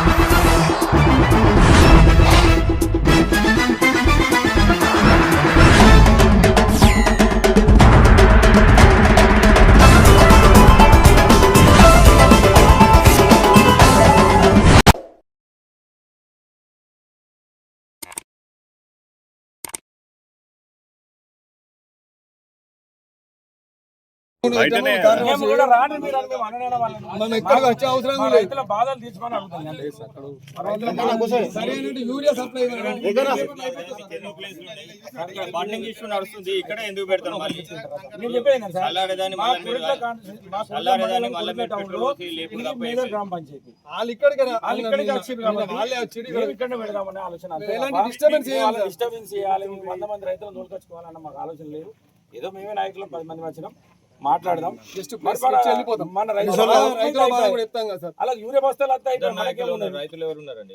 Música మేము కూడా రాండి మీరు అని మేము అనలేనా వాళ్ళని? మనం ఎక్కడికి వచ్చే అవసరం మా లేదు. రైతుల బాధలు తీసుకొని అడుగుతున్నాం సరైన యూరియా సప్లై ఇవ్వడం. బండింగ్ ఇష్యూ నడుస్తుంది. ఇక్కడ ఎందుకు పెడతారు మళ్ళీ? నేను చెప్పేది ఏంటంటే సార్, చల్లారేదాన్ని మా మళ్ళీ మీరు కురిట్ల కాన్స్టి- మా కురిట్ల చల్లారేదాన్ని మండలం మళ్ళీ కురిట్ల మీరు టౌన్లో పెట్రోల్ పోసి లేపుడు ఇది తప్ప మేజర్ గ్రామ పంచాయతీ. వాళ్ళు ఇక్కడికి రా- వాళ్ళు ఇక్కడికి వచ్చారు కాబట్టి వాళ్ళే వచ్చి మేము ఇక్కడనే పెడదామనే ఆలోచన అంతే ఎలాంటి తప్ప disturbance మీకు చేయాలి. disturbance వంద మంది రైతులను తోలుకొచ్చుకోవాలన్న మాకు ఆలోచన లేదు. ఏదో మేమే నాయకులు పది మంది వచ్చినాం. మాట్లాడదాం. జస్ట్ ఇచ్చి వెళ్ళిపోతాం. మన రైతుల రైతుల బాధ కూడా చెప్తాం కదా సార్. అలా యూరియా బస్తాలు వస్తాయి ఇక్కడ మనకేం ఉన్నది? రైతులు ఎవరు ఉన్నారండి?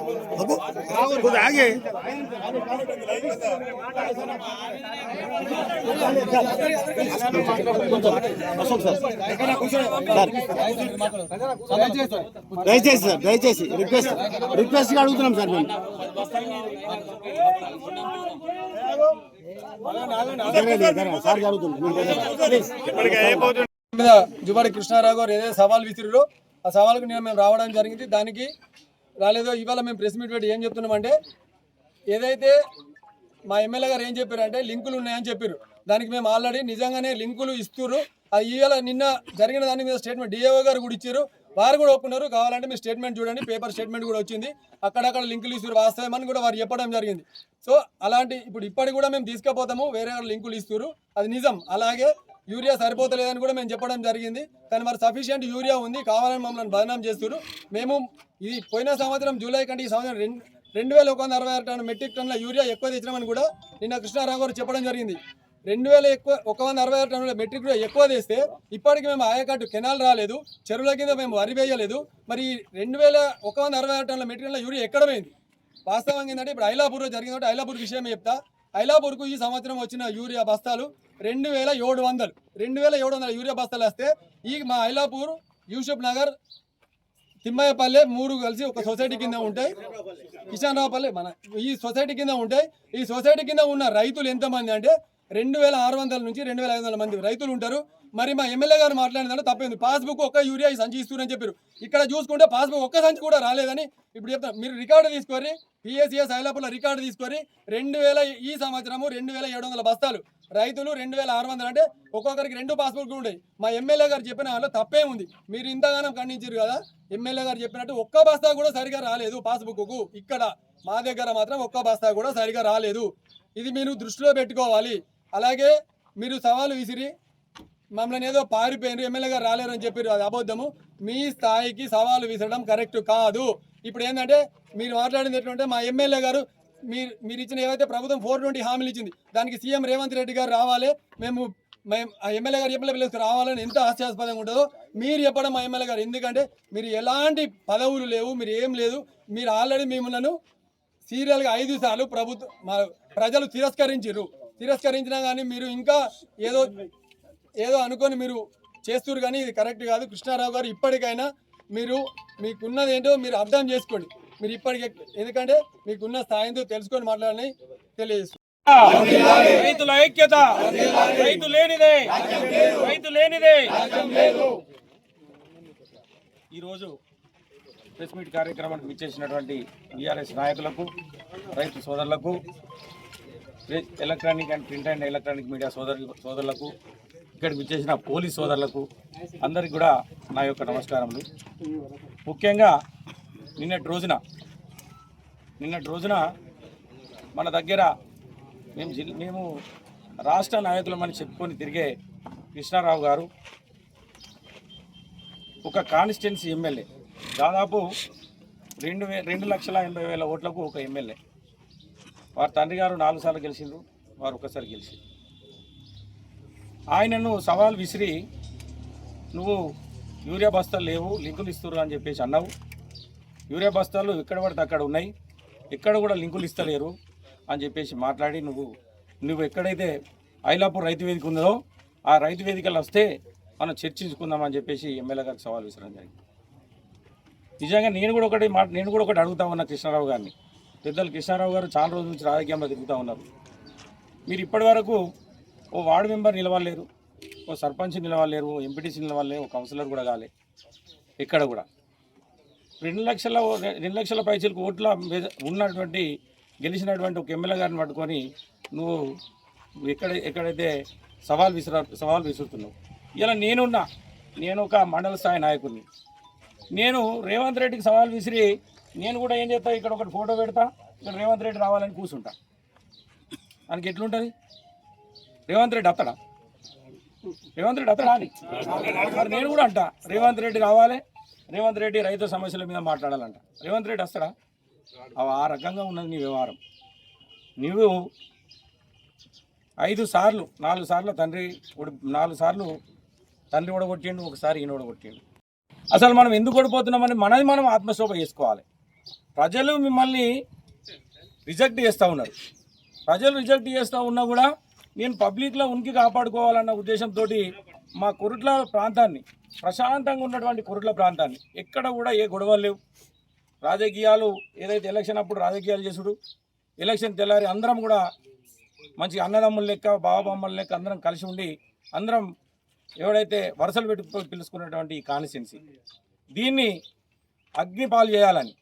బాబు, కొద్దిగా ఆగే. దయచేసి సార్ దయచేసి రిక్వెస్ట్ రిక్వెస్ట్ అడుగుతున్నాం సార్ మేము. సార్ అడుగుతున్నాం మీద జుబాడి కృష్ణారావు గారు ఏదైతే సవాల్ విసిరిరో ఆ సవాల్కు నేను మేము రావడం జరిగింది. దానికి రాలేదో ఇవాళ మేము ప్రెస్ మీట్ పెట్టి ఏం చెప్తున్నామంటే ఏదైతే మా ఎమ్మెల్యే గారు ఏం చెప్పారంటే లింకులు ఉన్నాయని చెప్పారు. దానికి మేము ఆల్రెడీ నిజంగానే లింకులు ఇస్తున్నారు అది ఇవాళ నిన్న జరిగిన దాని మీద స్టేట్మెంట్ డిఏఓ గారు కూడా ఇచ్చారు వారు కూడా ఒప్పుకున్నారు. కావాలంటే మీ స్టేట్మెంట్ చూడండి. పేపర్ స్టేట్మెంట్ కూడా వచ్చింది. అక్కడక్కడ లింకులు ఇస్తారు వాస్తవమని కూడా వారు చెప్పడం జరిగింది. సో అలాంటి ఇప్పుడు ఇప్పటికి కూడా మేము తీసుకుపోతాము. వేరే వాళ్ళు లింకులు ఇస్తారు అది నిజం. అలాగే యూరియా సరిపోతలేదని కూడా మేము చెప్పడం జరిగింది. కానీ మరి సఫిషియంట్ యూరియా ఉంది కావాలని మమ్మల్ని బదనాం చేస్తారు మేము ఇది పోయిన సంవత్సరం జూలై కంటే ఈ సంవత్సరం రెండు రెండు వేల ఒక వంద అరవై ఆరు టన్ను మెట్రిక్ టన్నుల యూరియా ఎక్కువ తెచ్చినామని కూడా నిన్న కృష్ణారావు గారు చెప్పడం జరిగింది. రెండు వేల ఎక్కువ ఒక వంద అరవై ఆరు టన్నుల మెట్రిక్ కూడా ఎక్కువ తెస్తే ఇప్పటికి మేము ఆయకట్టు కెనాల్ రాలేదు చెరువుల కింద మేము వరి వేయలేదు. మరి రెండు వేల ఒక వంద అరవై ఆరు టన్నుల మెట్రిక్ టన్నుల యూరియా ఎక్కడ పోయింది వాస్తవంగా ఏంటంటే ఇప్పుడు ఐలాపూర్లో జరిగింది కాబట్టి ఐలాపూర్ విషయం చెప్తా. ఐలాపూర్కు ఈ సంవత్సరం వచ్చిన యూరియా బస్తాలు రెండు వేల ఏడు వందలు. రెండు వేల ఏడు వందల యూరియా బస్తాలు వస్తే ఈ మా ఐలాపూర్ యూసుఫ్ నగర్ తిమ్మయ్యపల్లె మూడు కలిసి ఒక సొసైటీ కింద ఉంటాయి. కిషన్ రావుపల్లె మన ఈ సొసైటీ కింద ఉంటాయి. ఈ సొసైటీ కింద ఉన్న రైతులు ఎంతమంది అంటే రెండు వేల ఆరు వందల నుంచి రెండు వేల ఐదు వందల మంది రైతులు ఉంటారు. మరి మా ఎమ్మెల్యే గారు మాట్లాడిందంటే తప్పేంది. పాస్బుక్ ఒక్క యూరియా ఈ సంచి ఇస్తున్నారని చెప్పారు. ఇక్కడ చూసుకుంటే పాస్బుక్ ఒక్క సంచి కూడా రాలేదని ఇప్పుడు చెప్తాను మీరు రికార్డు తీసుకొని పిఎస్సిఎస్ ఐలాపుల రికార్డు తీసుకొని రెండు వేల ఈ సంవత్సరము రెండు వేల ఏడు వందల బస్తాలు రైతులు రెండు వేల ఆరు వందలు అంటే ఒక్కొక్కరికి రెండు పాస్బుక్లు ఉంటాయి. మా ఎమ్మెల్యే గారు చెప్పిన దాంట్లో తప్పే ఉంది మీరు ఇంతగానం ఖండించారు కదా. ఎమ్మెల్యే గారు చెప్పినట్టు ఒక్క బస్తా కూడా సరిగా రాలేదు పాస్బుక్కు. ఇక్కడ మా దగ్గర మాత్రం ఒక్క బస్తా కూడా సరిగా రాలేదు. ఇది మీరు దృష్టిలో పెట్టుకోవాలి. అలాగే మీరు సవాలు విసిరి మమ్మల్ని ఏదో పారిపోయినారు ఎమ్మెల్యే గారు రాలేరు అని చెప్పారు అది అబద్ధము. మీ స్థాయికి సవాలు విసరడం కరెక్ట్ కాదు. ఇప్పుడు ఏంటంటే మీరు మాట్లాడింది ఎట్లంటే మా ఎమ్మెల్యే గారు మీరు మీరు ఇచ్చిన ఏవైతే ప్రభుత్వం ఫోర్ ట్వంటీ హామీలు ఇచ్చింది దానికి సీఎం రేవంత్ రెడ్డి గారు రావాలి. మేము మేము ఆ ఎమ్మెల్యే గారు చెప్పలే పిల్లలకు రావాలని ఎంత హాస్యాస్పదంగా ఉంటుందో మీరు చెప్పడం మా ఎమ్మెల్యే గారు. ఎందుకంటే మీరు ఎలాంటి పదవులు లేవు మీరు ఏం లేదు. మీరు ఆల్రెడీ మిమ్మల్ని సీరియల్గా ఐదు సార్లు ప్రభుత్వం మా ప్రజలు తిరస్కరించారు తిరస్కరించినా కానీ మీరు ఇంకా ఏదో ఏదో అనుకొని మీరు చేస్తున్నారు కానీ ఇది కరెక్ట్ కాదు. కృష్ణారావు గారు ఇప్పటికైనా మీరు మీకున్నది ఏంటో మీరు అర్థం చేసుకోండి. మీరు ఇప్పటికే ఎందుకంటే మీకున్న స్థాయితో తెలుసుకొని మాట్లాడని తెలియజేస్తుంది రైతుల ఐక్యత రైతు లేనిదే రైతు లేనిదే. ఈరోజు ప్రెస్ మీట్ కార్యక్రమానికి విచ్చేసినటువంటి బీఆర్ఎస్ నాయకులకు రైతు సోదరులకు electronic and print and electronic media సోదరు సోదరులకు ఇక్కడికి వచ్చేసిన పోలీస్ సోదరులకు అందరికి కూడా నా యొక్క నమస్కారములు. ముఖ్యంగా నిన్నటి రోజున నిన్నటి రోజున మన దగ్గర మేము జిల్ మేము రాష్ట్ర నాయకులమని చెప్పుకొని తిరిగే కృష్ణారావు గారు ఒక కాన్స్టిట్యున్సీ ఎమ్మెల్యే. దాదాపు రెండు రెండు లక్షల ఎనభై వేల ఓట్లకు ఒక ఎమ్మెల్యే. వారి తండ్రి గారు నాలుగు సార్లు గెలిచిండ్రు వారు ఒకసారి గెలిచి ఆయనను సవాల్ విసిరి నువ్వు యూరియా బస్తాలు లేవు లింకులు ఇస్తురు అని చెప్పేసి అన్నావు. యూరియా బస్తాలు ఎక్కడ పడితే అక్కడ ఉన్నాయి. ఎక్కడ కూడా లింకులు ఇస్తలేరు అని చెప్పేసి మాట్లాడి నువ్వు నువ్వు ఎక్కడైతే ఐలాపూర్ రైతు వేదిక ఉందో ఆ రైతు వేదికలు వస్తే మనం చర్చించుకుందాం అని చెప్పేసి ఎమ్మెల్యే గారికి సవాల్ విసరడం జరిగింది. నిజంగా నేను కూడా ఒకటి మాట నేను కూడా ఒకటి అడుగుతా ఉన్నా కృష్ణారావు గారిని. పెద్దలు కృష్ణారావు గారు చాలా రోజుల నుంచి రాజకీయంలో తిరుగుతూ ఉన్నారు. మీరు ఇప్పటి వరకు ఓ వార్డు మెంబర్ నిలవలేరు ఓ సర్పంచ్ నిలవలేరు ఓ ఎంపీటీసీ నిలవలేరు ఓ కౌన్సిలర్ కూడా కాలే ఇక్కడ కూడా. రెండు లక్షల రెండు లక్షల పైచలకు ఓట్ల ఉన్నటువంటి గెలిచినటువంటి ఒక ఎమ్మెల్యే గారిని పట్టుకొని నువ్వు ఎక్కడ ఎక్కడైతే సవాల్ విసిరా సవాల్ విసురుతున్నావు. ఇలా నేనున్నా నేను ఒక మండల స్థాయి నాయకుడిని. నేను రేవంత్ రెడ్డికి సవాల్ విసిరి నేను కూడా ఏం చేస్తా ఇక్కడ ఒకటి ఫోటో పెడతా ఇక్కడ రేవంత్ రెడ్డి రావాలని కూర్చుంటా దానికి ఎట్లుంటుంది? రేవంత్ రెడ్డి అత్తడా రేవంత్ రెడ్డి అత్తడా అని? మరి నేను కూడా అంట రేవంత్ రెడ్డి రావాలి రేవంత్ రెడ్డి రైతు సమస్యల మీద మాట్లాడాలంట. రేవంత్ రెడ్డి వస్తాడా అవి ఆ రకంగా ఉన్నది నీ వ్యవహారం. నువ్వు ఐదు సార్లు నాలుగు సార్లు తండ్రి నాలుగు సార్లు తండ్రి ఓడగొట్టిండు ఒకసారి ఈయన ఓడగొట్టిండు. అసలు మనం ఎందుకు ఓడిపోతున్నామని మనది మనం ఆత్మశోభ చేసుకోవాలి. ప్రజలు మిమ్మల్ని రిజెక్ట్ చేస్తూ ఉన్నారు. ప్రజలు రిజెక్ట్ చేస్తూ ఉన్నా కూడా నేను పబ్లిక్లో ఉనికి కాపాడుకోవాలన్న ఉద్దేశంతో మా కురుట్ల ప్రాంతాన్ని ప్రశాంతంగా ఉన్నటువంటి కురుట్ల ప్రాంతాన్ని ఎక్కడ కూడా ఏ గొడవలు లేవు. రాజకీయాలు ఏదైతే ఎలక్షన్ అప్పుడు రాజకీయాలు చేసుడు ఎలక్షన్ తెల్లారి అందరం కూడా మంచి అన్నదమ్ముల లెక్క బావబొమ్మల లెక్క అందరం కలిసి ఉండి అందరం ఎవడైతే వరుసలు పెట్టుకు పిలుచుకున్నటువంటి ఈ కాన్స్టిట్యున్సీ దీన్ని అగ్నిపాలు చేయాలని.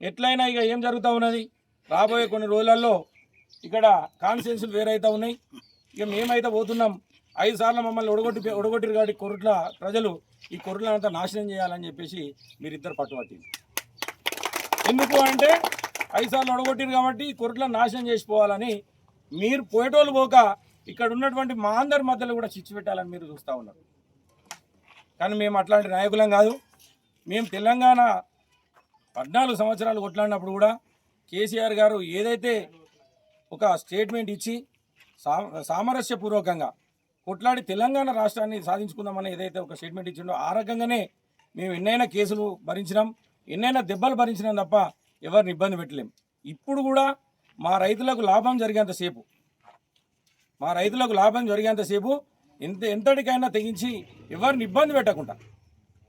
ఎట్లయినా ఇక ఏం జరుగుతూ ఉన్నది? రాబోయే కొన్ని రోజులలో ఇక్కడ కాన్సెన్సులు వేరైతే ఉన్నాయి. ఇక మేమైతే పోతున్నాం. ఐదు సార్లు మమ్మల్ని ఒడగొట్టి ఒడగొట్టిరు కాబట్టి కొరుట్ల ప్రజలు ఈ కొరట్లంతా నాశనం చేయాలని చెప్పేసి మీరిద్దరు పట్టుబట్టింది ఎందుకు అంటే ఐదు సార్లు ఒడగొట్టిరు కాబట్టి ఈ కొరుట్లను నాశనం చేసిపోవాలని మీరు పోయేటోళ్ళు పోక ఇక్కడ ఉన్నటువంటి మా అందరి మధ్యలో కూడా చిచ్చు పెట్టాలని మీరు చూస్తూ ఉన్నారు. కానీ మేము అట్లాంటి నాయకులం కాదు. మేము తెలంగాణ పద్నాలుగు సంవత్సరాలు కొట్లాడినప్పుడు కూడా కేసీఆర్ గారు ఏదైతే ఒక స్టేట్మెంట్ ఇచ్చి సా సామరస్యపూర్వకంగా కొట్లాడి తెలంగాణ రాష్ట్రాన్ని సాధించుకుందామని ఏదైతే ఒక స్టేట్మెంట్ ఇచ్చిండో ఆ రకంగానే మేము ఎన్నైనా కేసులు భరించినాం ఎన్నైనా దెబ్బలు భరించినాం తప్ప ఎవరిని ఇబ్బంది పెట్టలేం. ఇప్పుడు కూడా మా రైతులకు లాభం జరిగేంతసేపు మా రైతులకు లాభం జరిగేంతసేపు ఎంత ఎంతటికైనా తెగించి ఎవరిని ఇబ్బంది పెట్టకుండా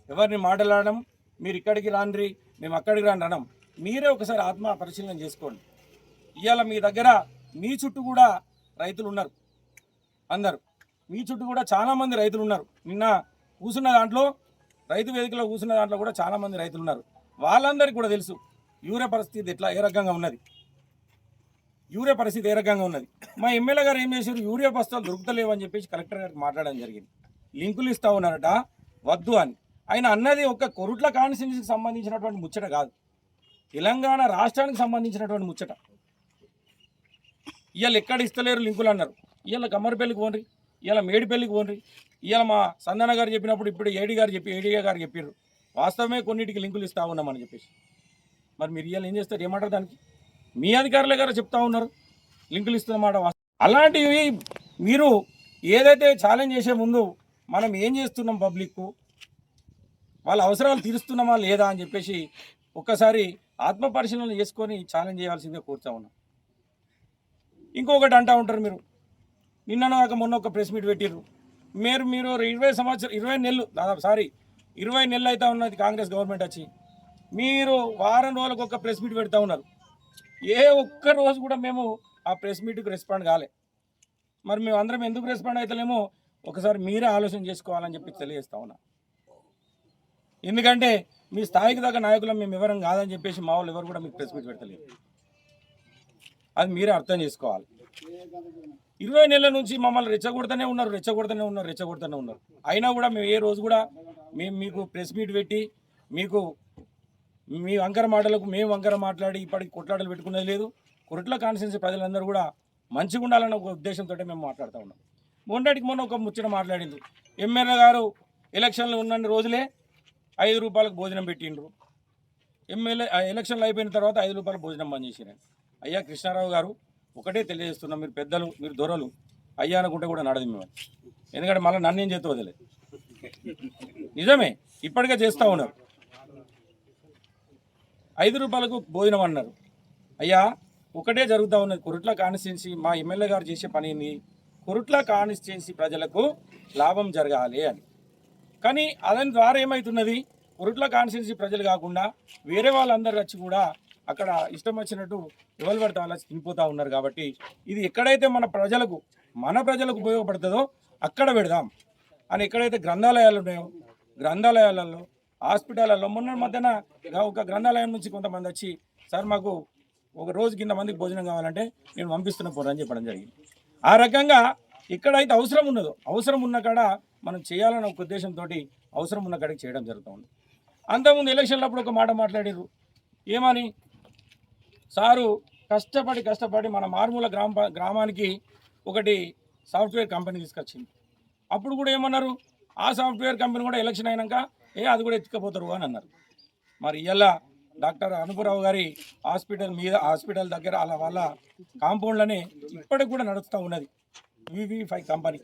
ఎవరిని మాట్లాడడం మీరు ఇక్కడికి రాండ్రి మేము అక్కడికి రాండి అనడం మీరే ఒకసారి ఆత్మ పరిశీలన చేసుకోండి. ఇవాళ మీ దగ్గర మీ చుట్టూ కూడా రైతులు ఉన్నారు. అందరు. మీ చుట్టూ కూడా చాలామంది రైతులు ఉన్నారు. నిన్న కూర్చున్న దాంట్లో రైతు వేదికలో కూర్చున్న దాంట్లో కూడా చాలామంది రైతులు ఉన్నారు. వాళ్ళందరికీ కూడా తెలుసు యూరియా పరిస్థితి ఎట్లా ఏ రకంగా ఉన్నది. యూరియా పరిస్థితి ఏ రకంగా ఉన్నది. మా ఎమ్మెల్యే గారు ఏం చేశారు? యూరియా బస్తాలు దొరుకుతలేవు అని చెప్పేసి కలెక్టర్ గారికి మాట్లాడడం జరిగింది. లింకులు ఇస్తా ఉన్నారట వద్దు అని. ఆయన అన్నది ఒక కొరుట్ల కాన్స్టిట్యూన్సీకి సంబంధించినటువంటి ముచ్చట కాదు. తెలంగాణ రాష్ట్రానికి సంబంధించినటువంటి ముచ్చట. ఇవాళ ఎక్కడ ఇస్తలేరు లింకులు అన్నారు. ఇవాళ కమ్మరిపల్లికి పోండి ఇవాళ మేడిపల్లికి పోండి ఇవాళ మా సందన గారు చెప్పినప్పుడు ఇప్పుడు ఏడి గారు చెప్పి ఏడిగా గారు చెప్పారు వాస్తవమే కొన్నిటికి లింకులు ఇస్తా ఉన్నామని చెప్పేసి. మరి మీరు ఇవాళ ఏం చేస్తారు ఏమంటారు దానికి? మీ అధికారులే గారు చెప్తా ఉన్నారు లింకులు ఇస్తున్నమాట అలాంటివి మీరు ఏదైతే ఛాలెంజ్ చేసే ముందు మనం ఏం చేస్తున్నాం పబ్లిక్కు వాళ్ళ అవసరాలు తీరుస్తున్నామా లేదా అని చెప్పేసి ఒక్కసారి ఆత్మ పరిశీలన చేసుకొని ఛాలెంజ్ చేయాల్సిందే కోరుతా ఉన్నాం. ఇంకొకటి అంటా ఉంటారు మీరు. నిన్న దాకా మొన్న ఒక ప్రెస్ మీట్ పెట్టిర్రు. మీరు మీరు ఇరవై సంవత్సరం ఇరవై నెలలు దాదాపు సారీ ఇరవై నెలలు అయితే ఉన్నది కాంగ్రెస్ గవర్నమెంట్ వచ్చి. మీరు వారం రోజులకు ఒక ప్రెస్ మీట్ పెడతా ఉన్నారు. ఏ ఒక్క రోజు కూడా మేము ఆ ప్రెస్ మీట్కి రెస్పాండ్ కాలే. మరి మేము అందరం ఎందుకు రెస్పాండ్ అవుతలేమో ఒకసారి మీరే ఆలోచన చేసుకోవాలని చెప్పి తెలియజేస్తా ఉన్నా. ఎందుకంటే మీ స్థాయికి దగ్గర నాయకులం మేము ఎవరం కాదని చెప్పేసి మా వాళ్ళు ఎవరు కూడా మీకు ప్రెస్ మీట్ పెడతలేదు అది మీరే అర్థం చేసుకోవాలి. ఇరవై నెలల నుంచి మమ్మల్ని రెచ్చగొడతనే ఉన్నారు రెచ్చగొడతనే ఉన్నారు రెచ్చగొడతనే ఉన్నారు. అయినా కూడా మేము ఏ రోజు కూడా మేము మీకు ప్రెస్ మీట్ పెట్టి మీకు మీ వంకర మాటలకు మేము వంకర మాట్లాడి ఇప్పటికి కొట్లాటలు పెట్టుకునేది లేదు. కొరట్ల కాన్స్టిట్యున్సీ ప్రజలందరూ కూడా మంచిగా ఉండాలన్న ఒక ఉద్దేశంతో మేము మాట్లాడుతూ ఉన్నాం. మొన్నటికి మొన్న ఒక ముచ్చట మాట్లాడింది ఎమ్మెల్యే గారు ఎలక్షన్లు ఉన్న రోజులే ఐదు రూపాయలకు భోజనం పెట్టిండ్రు. ఎమ్మెల్యే ఎలక్షన్లు అయిపోయిన తర్వాత ఐదు రూపాయల భోజనం బంద్ చేసినారు అయ్యా కృష్ణారావు గారు ఒకటే తెలియజేస్తున్నాం మీరు పెద్దలు మీరు దొరలు అయ్యా అనుకుంటే కూడా నడదు మేము ఎందుకంటే మళ్ళీ నన్ను ఏం చేస్తూ వదిలేదు నిజమే ఇప్పటికే చేస్తూ ఉన్నారు. ఐదు రూపాయలకు భోజనం అన్నారు. అయ్యా ఒకటే జరుగుతూ ఉన్నది. కురుట్ల కాన్స్టిట్యున్సీ మా ఎమ్మెల్యే గారు చేసే పనిని కురుట్ల కాన్స్టిట్యున్సీ ప్రజలకు లాభం జరగాలి అని. కానీ అదని ద్వారా ఏమవుతున్నది కురుట్ల కాన్స్టిట్యున్సీ ప్రజలు కాకుండా వేరే వాళ్ళందరూ వచ్చి కూడా అక్కడ ఇష్టం వచ్చినట్టు ఎవరు పడితే అలా తినిపోతూ ఉన్నారు కాబట్టి ఇది ఎక్కడైతే మన ప్రజలకు మన ప్రజలకు ఉపయోగపడుతుందో అక్కడ పెడదాం. అని ఎక్కడైతే గ్రంథాలయాలు ఉన్నాయో గ్రంథాలయాలలో హాస్పిటల్లో మొన్న మధ్యన ఒక గ్రంథాలయం నుంచి కొంతమంది వచ్చి సార్ మాకు ఒక రోజు కింద మందికి భోజనం కావాలంటే నేను పంపిస్తున్న పోరని చెప్పడం జరిగింది. ఆ రకంగా ఎక్కడైతే అవసరం ఉన్నదో అవసరం ఉన్న కాడ మనం చేయాలన్న ఒక ఉద్దేశంతో అవసరం ఉన్న కాడికి చేయడం జరుగుతుంది అంతకుముందు ఎలక్షన్లప్పుడు ఒక మాట మాట్లాడారు ఏమని? సారు కష్టపడి కష్టపడి మన మారుమూల గ్రామ గ్రామానికి ఒకటి సాఫ్ట్వేర్ కంపెనీ తీసుకొచ్చింది. అప్పుడు కూడా ఏమన్నారు? ఆ సాఫ్ట్వేర్ కంపెనీ కూడా ఎలక్షన్ అయినాక ఏ అది కూడా ఎత్తుకపోతారు అని అన్నారు. మరి ఇలా డాక్టర్ అనుపురావు గారి హాస్పిటల్ మీద హాస్పిటల్ దగ్గర అలా వాళ్ళ కాంపౌండ్లోనే ఇప్పటికి కూడా నడుస్తూ ఉన్నది. VV five company.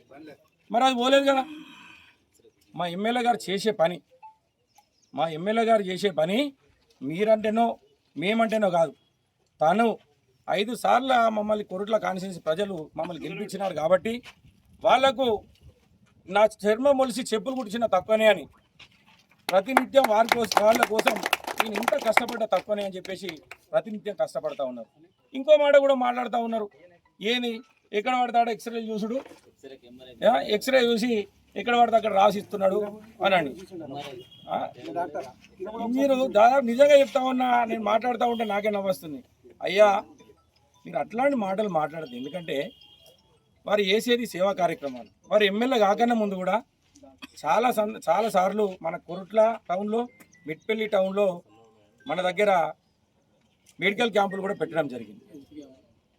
మరి అది పోలేదు కదా. మా ఎమ్మెల్యే గారు చేసే పని మా ఎమ్మెల్యే గారు చేసే పని మీరంటేనో మేమంటేనో కాదు. తను ఐదు సార్లు మమ్మల్ని కొరుట్ల కాన్స్టిట్యూన్సీ ప్రజలు మమ్మల్ని గెలిపించినారు కాబట్టి వాళ్ళకు నా చర్మం మొలిసి చెప్పులు కుట్టించిన తక్కువనే అని. ప్రతినిత్యం వారి కోసం వాళ్ళ కోసం నేను ఇంత కష్టపడ్డ తక్కువనే అని చెప్పేసి ప్రతినిత్యం కష్టపడతా ఉన్నారు. ఇంకో మాట కూడా మాట్లాడుతూ ఉన్నారు. ఏది? ఎక్కడ పడతాడు ఎక్స్రే చూసుడు? ఎక్స్రే చూసి ఎక్కడ పడితే అక్కడ రాసిస్తున్నాడు అనండి మీరు దాదాపు నిజంగా చెప్తా ఉన్నా నేను మాట్లాడుతూ ఉంటే నాకే నవ్వుస్తుంది. అయ్యా మీరు అట్లాంటి మాటలు మాట్లాడదు ఎందుకంటే వారు చేసేది సేవా కార్యక్రమాలు. వారు ఎమ్మెల్యే కాకన్నా ముందు కూడా చాలా సం చాలా సార్లు మన కొరుట్ల టౌన్లో మిట్పల్లి టౌన్లో మన దగ్గర మెడికల్ క్యాంపులు కూడా పెట్టడం జరిగింది.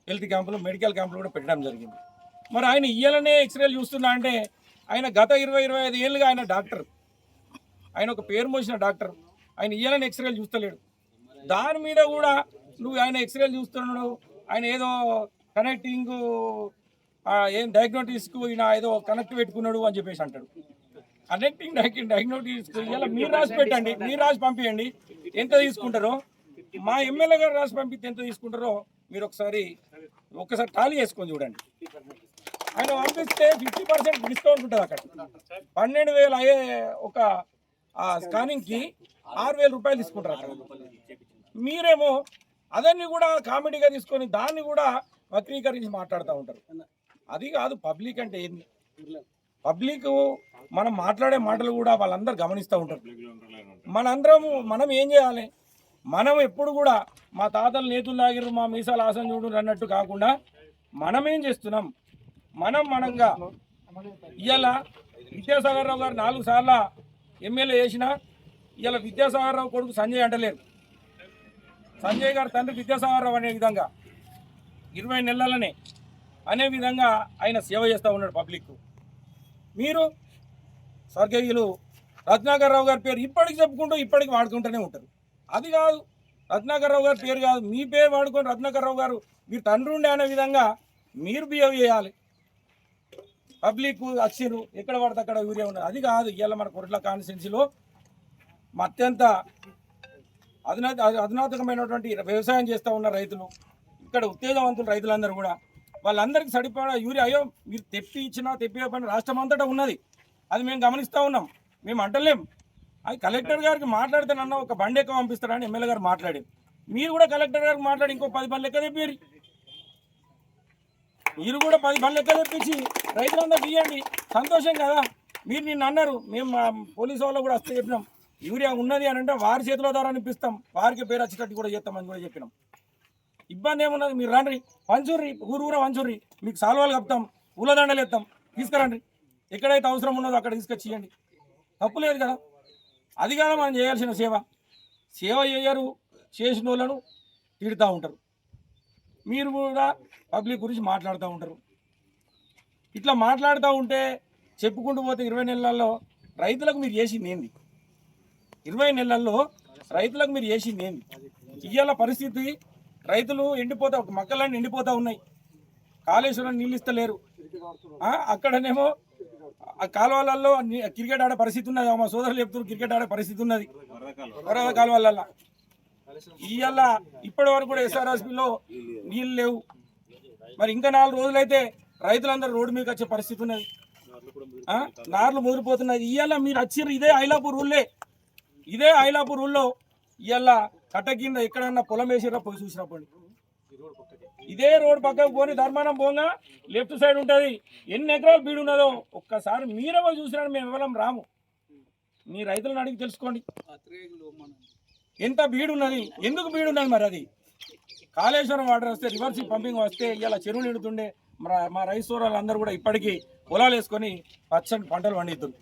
హెల్త్ క్యాంపులు మెడికల్ క్యాంపులు కూడా పెట్టడం జరిగింది. మరి ఆయన ఇయ్యాలనే ఎక్స్రేలు చూస్తున్నా అంటే ఆయన గత ఇరవై ఇరవై ఐదు ఏళ్ళుగా ఆయన డాక్టర్. ఆయన ఒక పేరు మోసిన డాక్టర్. ఆయన ఇయ్యాలని ఎక్స్రేలు చూస్తలేడు. దాని మీద కూడా నువ్వు ఆయన ఎక్స్రేలు చూస్తున్నాడు. ఆయన ఏదో కనెక్టింగ్ ఏం డయాగ్నోటిక్స్కు ఈయన ఏదో కనెక్ట్ పెట్టుకున్నాడు అని చెప్పేసి అంటాడు. కనెక్టింగ్ డయాగ్నోటిక్స్ ఇలా మీరు రాసి పెట్టండి మీరు రాసి పంపించండి ఎంత తీసుకుంటారో? మా ఎమ్మెల్యే గారు రాసి పంపిస్తే ఎంత తీసుకుంటారో మీరు ఒకసారి ఒక్కసారి టాలీ చేసుకొని చూడండి. ఆయన పంపిస్తే ఫిఫ్టీ పర్సెంట్ డిస్కౌంట్ ఉంటుంది అక్కడ. పన్నెండు వేలు అయ్యే ఒక స్కానింగ్కి ఆరు వేల రూపాయలు తీసుకుంటారు అక్కడ. మీరేమో అదన్ని కూడా కామెడీగా తీసుకొని దాన్ని కూడా వక్రీకరించి మాట్లాడుతూ ఉంటారు. అది కాదు పబ్లిక్ అంటే ఏంది? పబ్లిక్ మనం మాట్లాడే మాటలు కూడా వాళ్ళందరూ గమనిస్తూ ఉంటారు. మనందరం మనం ఏం చేయాలి? మనం ఎప్పుడు కూడా మా తాతలు నేతులు లాగిరు మా మీసాలు ఆసం చూడు అన్నట్టు కాకుండా మనం ఏం చేస్తున్నాం? మనం మనంగా ఇవాళ విద్యాసాగర్ రావు గారు నాలుగు సార్ల ఎమ్మెల్యే చేసిన ఇవాళ విద్యాసాగర్ రావు కొడుకు సంజయ్ అంటలేరు. సంజయ్ గారు తండ్రి విద్యాసాగరరావు అనే విధంగా ఇరవై నెలలనే అనే విధంగా ఆయన సేవ చేస్తూ ఉన్నాడు పబ్లిక్ మీరు స్వర్గీయులు రత్నాకర్ రావు గారి పేరు ఇప్పటికి చెప్పుకుంటూ ఇప్పటికి వాడుకుంటూనే ఉంటారు. అది కాదు రత్నాకర్ రావు గారి పేరు కాదు మీ పేరు వాడుకొని రత్నాకర్ రావు గారు మీరు తండ్రి ఉండే అనే విధంగా మీరు బిహేవ్ చేయాలి. పబ్లిక్ వచ్చిర్రు ఎక్కడ పడితే అక్కడ యూరియా ఉన్నది అది కాదు ఇవాళ మన కొరట్ల కాన్స్టిట్యున్సీలో మా అత్యంత అధునా అధునాతకమైనటువంటి వ్యవసాయం చేస్తూ ఉన్న రైతులు ఇక్కడ ఉత్తేజవంతులు రైతులందరూ కూడా వాళ్ళందరికీ సరిపడా యూరియా అయ్యో మీరు తెప్పి ఇచ్చినా తెప్పి పని రాష్ట్రం అంతటా ఉన్నది. అది మేము గమనిస్తూ ఉన్నాం. మేము అంటలేం. అది కలెక్టర్ గారికి మాట్లాడితేనన్నా ఒక బండి ఎక్కువ పంపిస్తారని ఎమ్మెల్యే గారు మాట్లాడి మీరు కూడా కలెక్టర్ గారికి మాట్లాడి ఇంకో పది బండ్లు ఎక్క తెప్పారు. మీరు కూడా పది బండ్లు ఎక్క తెప్పించి రైతులందరూ తీయండి సంతోషం కదా. మీరు నిన్న అన్నారు మేము మా పోలీసు వాళ్ళు కూడా వస్తే చెప్పినాం. యూరియా ఉన్నది అని అంటే వారి చేతిలో ద్వారా అనిపిస్తాం వారికి పేరు వచ్చేటట్టు కూడా చేస్తామని కూడా చెప్పినాం. ఇబ్బంది ఏమున్నది? మీరు రండి. పంచుర్రి ఊరు ఊర పంచుర్రి. మీకు సాల్వాలు కప్తాం పూలదండలు ఎత్తాం తీసుకురండి. ఎక్కడైతే అవసరం ఉన్నదో అక్కడ తీసుకొచ్చి తప్పు లేదు కదా. అది కదా మనం చేయాల్సిన సేవ. సేవ చేయరు చేసిన వాళ్ళను తిడుతూ ఉంటారు. మీరు కూడా పబ్లిక్ గురించి మాట్లాడుతూ ఉంటారు. ఇట్లా మాట్లాడుతూ ఉంటే చెప్పుకుంటూ పోతే ఇరవై నెలల్లో రైతులకు మీరు చేసింది ఏంది? ఇరవై నెలల్లో రైతులకు మీరు చేసింది ఏంది ఇవాళ పరిస్థితి రైతులు ఎండిపోతా మొక్కలన్నీ ఎండిపోతూ ఉన్నాయి. కాళేశ్వరం నీళ్ళు ఇస్తలేరు. అక్కడనేమో ఆ కాలువలలో క్రికెట్ ఆడే పరిస్థితి ఉన్నది. మా సోదరులు చెప్తున్నారు క్రికెట్ ఆడే పరిస్థితి ఉన్నది. వరద కాలువలలో ఇవాళ ఇప్పటి వరకు కూడా ఎస్ఆర్ఎస్పిలో నీళ్ళు లేవు. మరి ఇంకా నాలుగు రోజులైతే రైతులందరూ రోడ్డు మీదకి వచ్చే పరిస్థితి ఉన్నది. నార్లు ముదిరిపోతున్నాయి ఇవాళ మీరు వచ్చిర్రు ఇదే ఐలాపూర్ ఊళ్ళే. ఇదే ఐలాపూర్ ఊళ్ళో ఇవాళ కట్ట కింద ఎక్కడన్నా పొలం వేసిరా పోయి చూసినప్పుడు? ఇదే రోడ్ పక్కకు పోని ధర్మానం పోగా లెఫ్ట్ సైడ్ ఉంటుంది. ఎన్ని ఎకరాలు బీడు ఉన్నదో ఒక్కసారి మీరే పోయి చూసినా మేము ఎవరం రాము. మీ రైతులను అడిగి తెలుసుకోండి. ఎంత బీడు ఉన్నది? ఎందుకు బీడు ఉన్నది మరి అది? కాళేశ్వరం వాటర్ వస్తే రివర్స్ పంపింగ్ వస్తే ఇలా చెరువులు నిండుతుండే మన మా రైస్ అందరూ కూడా ఇప్పటికీ పొలాలు వేసుకొని పచ్చని పంటలు పండిస్తుంది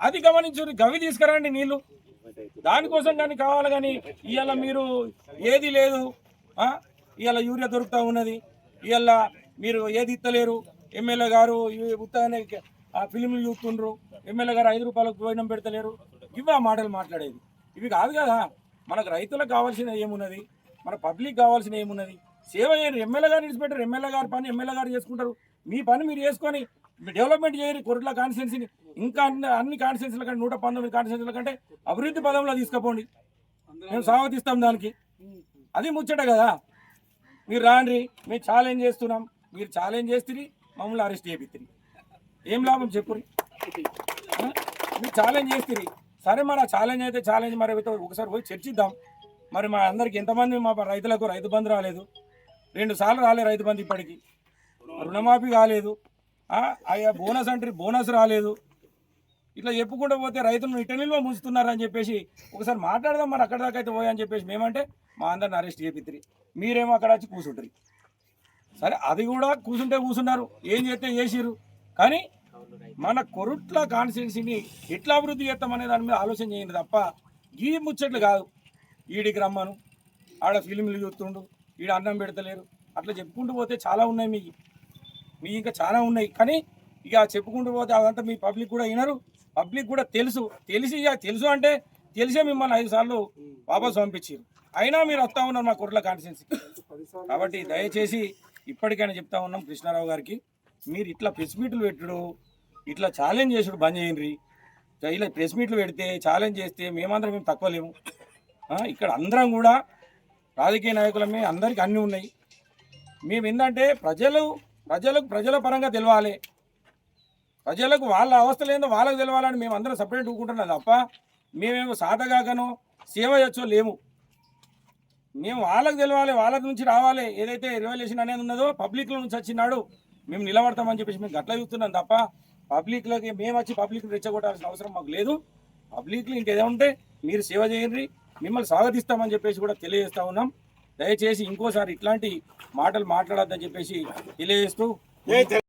అది గమనించు గవి తీసుకురండి నీళ్ళు. దానికోసం కానీ కావాలి కానీ ఇవాళ మీరు ఏది లేదు ఇవాళ యూరియా దొరుకుతూ ఉన్నది. ఇవాళ మీరు ఏది ఇత్తలేరు. ఎమ్మెల్యే గారు ఉత్తగానే ఆ ఫిలింలు చూస్తుండ్రు. ఎమ్మెల్యే గారు ఐదు రూపాయలకు భోజనం పెడతలేరు. ఇవి ఆ మాటలు మాట్లాడేది. ఇవి కాదు కదా. మనకు రైతులకు కావాల్సిన ఏమున్నది? మన పబ్లిక్ కావాల్సిన ఏమున్నది? సేవ చేయరు. ఎమ్మెల్యే గారు విడిచిపెట్టారు. ఎమ్మెల్యే గారి పని ఎమ్మెల్యే గారు చేసుకుంటారు. మీ పని మీరు చేసుకొని డెవలప్మెంట్ చేయరు కొరట్ల కాన్స్టిట్యున్సీని ఇంకా అన్ని అన్ని కాన్స్టిట్యున్సీల కంటే నూట పంతొమ్మిది కాన్స్టిట్యున్సీల కంటే అభివృద్ధి పదంలో తీసుకుపోండి. మేము స్వాగతిస్తాం దానికి. అది ముచ్చట కదా. మీరు రాండి మేము ఛాలెంజ్ చేస్తున్నాం. మీరు ఛాలెంజ్ చేస్తుంది మమ్మల్ని అరెస్ట్ చేపిస్తుంది ఏం లాభం చెప్పురి? మీరు ఛాలెంజ్ చేస్తుంది సరే మరి ఆ ఛాలెంజ్ అయితే ఛాలెంజ్ మరి అయితే ఒకసారి పోయి చర్చిద్దాం. మరి మా అందరికి ఎంతమంది మా రైతులకు రైతు బంధు రాలేదు? రెండు సార్లు రాలేదు రైతు బంధు ఇప్పటికి. రుణమాఫీ కాలేదు. అయ్యా బోనస్ అంటే బోనస్ రాలేదు. ఇట్లా చెప్పుకుంటూ పోతే రైతులను ఇట నిల్వ ముంచుతున్నారని చెప్పేసి ఒకసారి మాట్లాడదాం మరి అక్కడ దాకా అయితే పోయని చెప్పేసి మేమంటే మా అందరిని అరెస్ట్ చేపిత్రి మీరేమో అక్కడ వచ్చి కూర్చుంటారు సరే అది కూడా కూర్చుంటే కూర్చున్నారు ఏం చేస్తే చేసిరు కానీ మన కొరుట్ల కాన్స్టిట్యున్సీని ఎట్లా అభివృద్ధి చేస్తామనే దాని మీద ఆలోచన చేయండి తప్ప ఈ ముచ్చట్లు కాదు. ఈడికి రమ్మను ఆడ ఫిలింలు చూస్తుండు ఈడ అన్నం పెడతలేరు. అట్లా చెప్పుకుంటూ పోతే చాలా ఉన్నాయి మీకు. మీ ఇంకా చాలా ఉన్నాయి. కానీ ఇక చెప్పుకుంటూ పోతే అదంతా మీ పబ్లిక్ కూడా వినరు. పబ్లిక్ కూడా తెలుసు. తెలిసి ఇక తెలుసు అంటే తెలిసే మిమ్మల్ని ఐదు సార్లు వాపస్ పంపించారు అయినా మీరు వస్తూ ఉన్నారు మా కుర్ల కాన్స్టిట్యున్సీ కాబట్టి దయచేసి ఇప్పటికైనా చెప్తా ఉన్నాం కృష్ణారావు గారికి మీరు ఇట్లా ప్రెస్ మీట్లు పెట్టుడు ఇట్లా ఛాలెంజ్ చేసుడు బంద్ చేయండి. ఇలా ప్రెస్ మీట్లు పెడితే ఛాలెంజ్ చేస్తే మేమందరం మేము తక్కువ లేము. ఇక్కడ అందరం కూడా రాజకీయ నాయకులమే అందరికీ అన్నీ ఉన్నాయి. మేము ఏంటంటే ప్రజలు ప్రజలకు ప్రజల పరంగా తెలవాలి. ప్రజలకు వాళ్ళ అవస్థ లేదో వాళ్ళకి తెలవాలని మేము అందరం సపరేట్ ఊకుంటున్నాం తప్ప మేమేమో సాధగాకను సేవ చేయొచ్చో లేము మేము వాళ్ళకు తెలవాలి వాళ్ళ నుంచి రావాలి. ఏదైతే రివల్యూషన్ అనేది ఉన్నదో పబ్లిక్లో నుంచి వచ్చినాడు మేము నిలబడతామని చెప్పేసి మేము గట్ల చూస్తున్నాం తప్ప పబ్లిక్లోకి మేము వచ్చి పబ్లిక్ రెచ్చగొట్టాల్సిన అవసరం మాకు లేదు. పబ్లిక్లో ఇంకేదో ఉంటే మీరు సేవ చేయండి మిమ్మల్ని స్వాగతిస్తామని చెప్పేసి కూడా తెలియజేస్తా ఉన్నాం. దయచేసి ఇంకోసారి ఇట్లాంటి మాటలు మాట్లాడొద్దని చెప్పేసి తెలియజేస్తూ